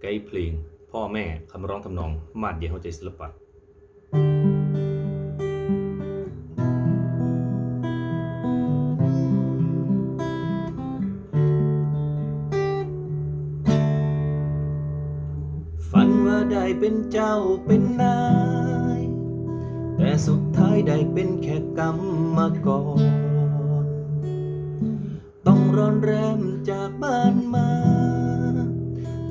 ไกด์เพลง พ่อแม่คำร้องทำนอง มาดเดียวหัวใจศิลปะฝันว่าได้เป็นเจ้าเป็นนาย แต่สุดท้ายได้เป็นแค่กรรมมากรต้องร้อนแรมจากบ้าน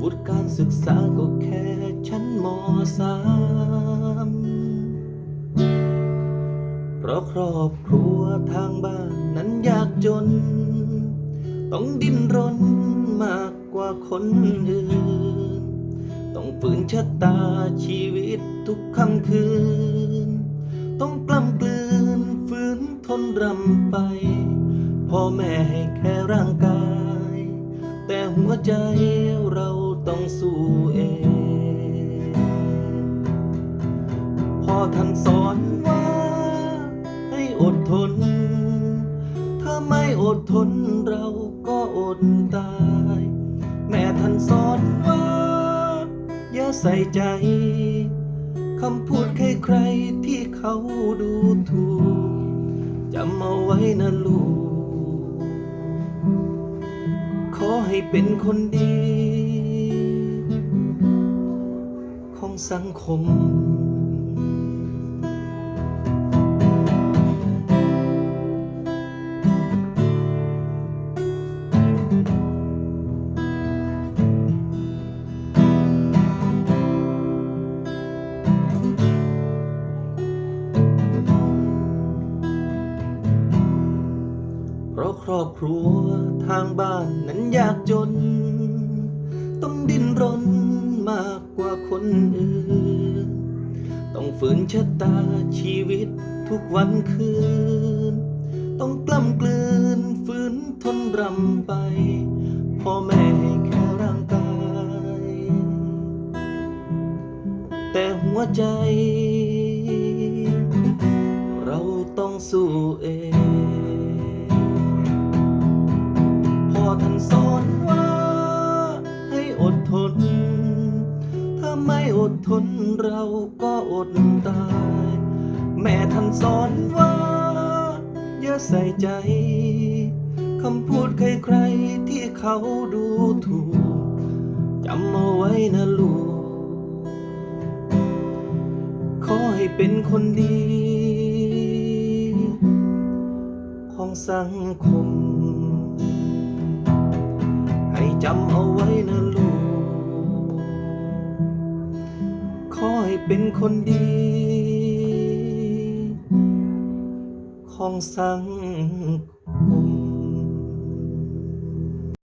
วุฒิการศึกษาก็แค่ชั้นมสามเพราะครอบครัวทางบ้านนั้นยากจน ต้องดิ้นรนมากกว่าคนอื่น ต้องฝืนชะตาชีวิตทุกค่ำคืน ต้องกล้ำกลืนฝืนทนรำไป พ่อแม่ให้แค่ร่างกาย แต่หัวใจเรา ต้องสู้เอง พ่อท่านสอนว่าให้อดทน ถ้าไม่อดทนเราก็อดตาย แม่ท่านสอนว่า อย่าใส่ใจคำพูดใครๆที่เขาดูถูกจำเอาไว้นะลูก ขอให้เป็นคนดี สังคม เพราะครอบครัวทางบ้านนั้นยากจน ต้องดิ้นรน คนอื่น ต้องฝืนชะตาชีวิตทุกวันคืน ต้องกล้ำกลืนฝืนทนรำไป พ่อแม่ให้แค่ร่างกาย แต่หัวใจ เราต้องสู้เอง พ่อท่านสอน ไม่อดทนเราก็อดตาย แม่ท่านสอนว่า อย่าใส่ใจคำพูดใครๆที่เขาดูถูกจำเอาไว้นะลูก ขอให้เป็นคนดี ของสังคม ให้จำเอาไว้นะลูก ขอให้เป็นคนดี ของสังคม